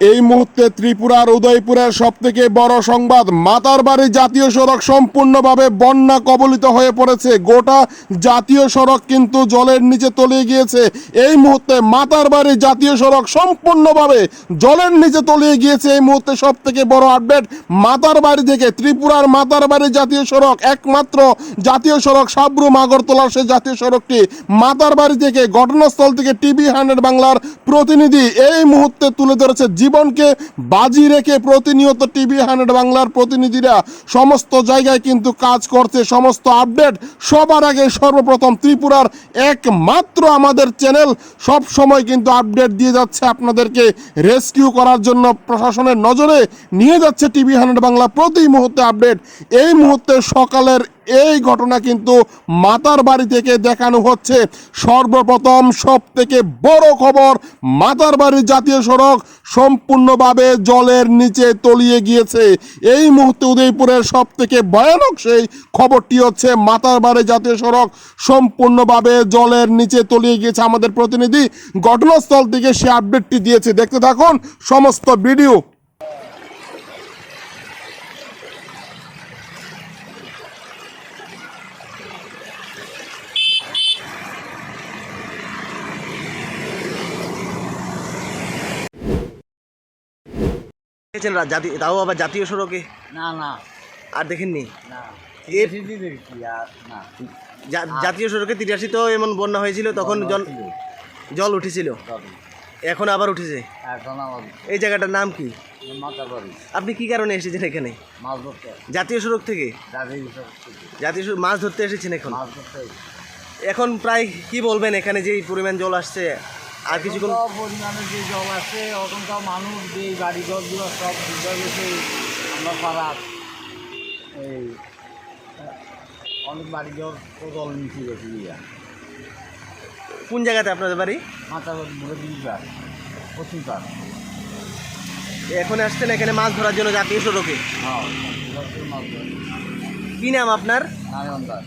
এই মুহূর্তে ত্রিপুরার উদয়পুরের সব থেকে বড় সংবাদ মাতারবাড়ি জাতীয় সড়ক সম্পূর্ণভাবে বন্যা কবলিত হয়ে পড়েছে। গোটা জাতীয় সড়ক কিন্তু জলের নিচে তলিয়ে গিয়েছে। এই মুহূর্তে মাতারবাড়ি জাতীয় সড়ক সম্পূর্ণভাবে জলের নিচে তলিয়ে গিয়েছে। এই মুহূর্তে সব থেকে বড় আপডেট মাতারবাড়ি থেকে ত্রিপুরার মাতারবাড়ি জাতীয় সড়ক, একমাত্র জাতীয় সড়ক সাবরুম আগরতলার সে জাতীয় সড়কটি। মাতারবাড়ি থেকে ঘটনাস্থল থেকে টিভি হান্ড্রেড বাংলার প্রতিনিধি এই মুহূর্তে তুলে ধরেছে জীবনকে বাজি রেখে প্রতিনিয়ত টিভি হান্ড্রেড বাংলার প্রতিনিধিরা সমস্ত জায়গায় কিন্তু কাজ করছে, সমস্ত আপডেট সবার আগে সর্বপ্রথম ত্রিপুরার একমাত্র আমাদের চ্যানেল সব সময় কিন্তু আপডেট দিয়ে যাচ্ছে আপনাদেরকে রেস্কিউ করার জন্য প্রশাসনের নজরে নিয়ে যাচ্ছে টিভি হান্ড্রেড বাংলা প্রতি মুহূর্তে আপডেট এই মুহূর্তে সকালের এই ঘটনা কিন্তু মাতার বাড়ি থেকে দেখানো হচ্ছে। সর্বপ্রথম সব থেকে বড় খবর, মাতার বাড়ির জাতীয় সড়ক সম্পূর্ণভাবে জলের নিচে তলিয়ে গিয়েছে। এই মুহূর্তে উদয়পুরের সব থেকে ভয়ানক সেই খবরটি হচ্ছে, মাতার বাড়ি জাতীয় সড়ক সম্পূর্ণভাবে জলের নিচে তলিয়ে গিয়েছে আমাদের প্রতিনিধি। ঘটনাস্থল থেকে সে আপডেটটি দিয়েছে। দেখতে থাকুন সমস্ত ভিডিও। দেখেছেন জাতীয় তাও আবার জাতীয় সড়কে? না না। আর দেখেননি? জাতীয় সড়কে তিরাশি তো এমন বন্যা হয়েছিল তখন জল জল উঠেছিল। এখন আবার উঠেছে? এই জায়গাটার নাম কি? আপনি কি কারণে এসেছেন এখানে? জাতীয় সড়ক থেকে? জাতীয় সড়ক মাছ ধরতে এসেছেন এখন? এখন প্রায় কি বলবেন এখানে যে পরিমাণ জল আসছে? আর কিছুক্ষণ পরিমাণে যে জল আছে ওখানকার মানুষ যে বাড়ি ঘরগুলো সব ডুবে গেছে আমরা পাড়ার এই অনেক বাড়ি ঘর তো জল মিশে গেছে ইয়া কোন জায়গাতে আপনাদের বাড়ি? মাথা মুখে দিবার পশ্চিম পার এখন আসছেন এখানে মাছ ধরার জন্য জাতীয় সড়কে? হ্যাঁ কি নাম আপনার? নারায়ণ দাস।